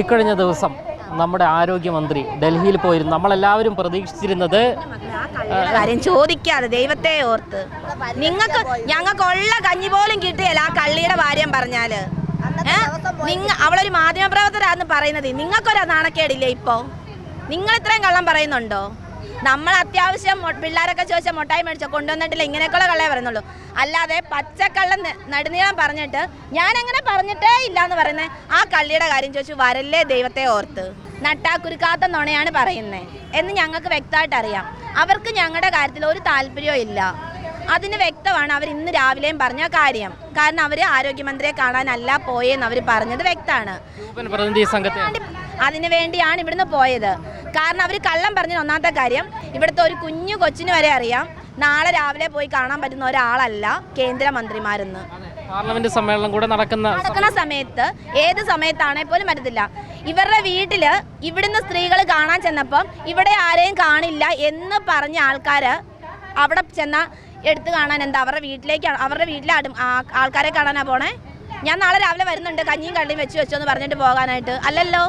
ഇക്കഴിഞ്ഞ ദിവസം നമ്മുടെ ആരോഗ്യമന്ത്രി ഡൽഹിയിൽ പോയിരുന്നു. നമ്മളെല്ലാവരും പ്രതീക്ഷിച്ചിരുന്നത് കാര്യം ചോദിക്കാതെ ദൈവത്തെ ഓർത്ത്. നിങ്ങൾക്ക് ഞങ്ങൾക്ക് ഉള്ള കഞ്ഞി പോലും കിട്ടിയല്ല ആ കള്ളിയുടെ ഭാര്യം പറഞ്ഞാൽ? നിങ്ങ അവളൊരു മാധ്യമപ്രവർത്തകരാന്ന് പറയുന്നത് നിങ്ങൾക്കൊരു നാണക്കേടില്ലേ ഇപ്പോ? നിങ്ങൾ ഇത്രയും കള്ളം പറയുന്നുണ്ടോ? നമ്മൾ അത്യാവശ്യം പിള്ളേരൊക്കെ ചോദിച്ചാൽ മുട്ടായി മേടിച്ചോ? കൊണ്ടുവന്നിട്ടില്ല. ഇങ്ങനെയൊക്കെയുള്ള കള്ളേ പറയുന്നുള്ളൂ. അല്ലാതെ പച്ചക്കള്ളം നടുനീളം പറഞ്ഞിട്ട് ഞാൻ അങ്ങനെ പറഞ്ഞിട്ടേ ഇല്ല എന്ന് പറയുന്നത് ആ കള്ളിയുടെ കാര്യം ചോദിച്ചു വരല്ലേ ദൈവത്തെ ഓർത്ത്? നട്ടാക്കുരുക്കാത്ത നുണയാണ് പറയുന്നത് എന്ന് ഞങ്ങൾക്ക് വ്യക്തമായിട്ട് അറിയാം. അവർക്ക് ഞങ്ങളുടെ കാര്യത്തിൽ ഒരു താല്പര്യവും ഇല്ല. അതിന് വ്യക്തമാണ് അവർ ഇന്ന് രാവിലെയും പറഞ്ഞ കാര്യം. കാരണം അവർ ആരോഗ്യമന്ത്രിയെ കാണാനല്ല പോയെന്ന് അവർ പറഞ്ഞത് വ്യക്തമാണ്. അതിനു വേണ്ടിയാണ് ഇവിടുന്ന് പോയത്. കാരണം അവർ കള്ളം പറഞ്ഞ ഒന്നാമത്തെ കാര്യം ഇവിടുത്തെ ഒരു കുഞ്ഞു കൊച്ചിന് വരെ അറിയാം നാളെ രാവിലെ പോയി കാണാൻ പറ്റുന്ന ഒരാളല്ല കേന്ദ്രമന്ത്രിമാരെന്ന്. പാർലമെന്റ് സമ്മേളനം കൂടെ നടക്കുന്ന നടക്കുന്ന സമയത്ത് ഏത് സമയത്താണെ പോലും പറ്റത്തില്ല. ഇവരുടെ വീട്ടിൽ ഇവിടുന്ന് സ്ത്രീകൾ കാണാൻ ചെന്നപ്പം ഇവിടെ ആരെയും കാണില്ല എന്ന് പറഞ്ഞ ആൾക്കാര് അവിടെ ചെന്ന എടുത്തു കാണാൻ എന്താ അവരുടെ വീട്ടിലേക്കാണ് അവരുടെ വീട്ടിലെ ആൾക്കാരെ കാണാനാ പോണേ? ഞാൻ നാളെ രാവിലെ വരുന്നുണ്ട് കഞ്ഞിയും കള്ളിയും വെച്ച് വെച്ചോ എന്ന് പറഞ്ഞിട്ട് പോകാനായിട്ട്. അല്ലല്ലോ?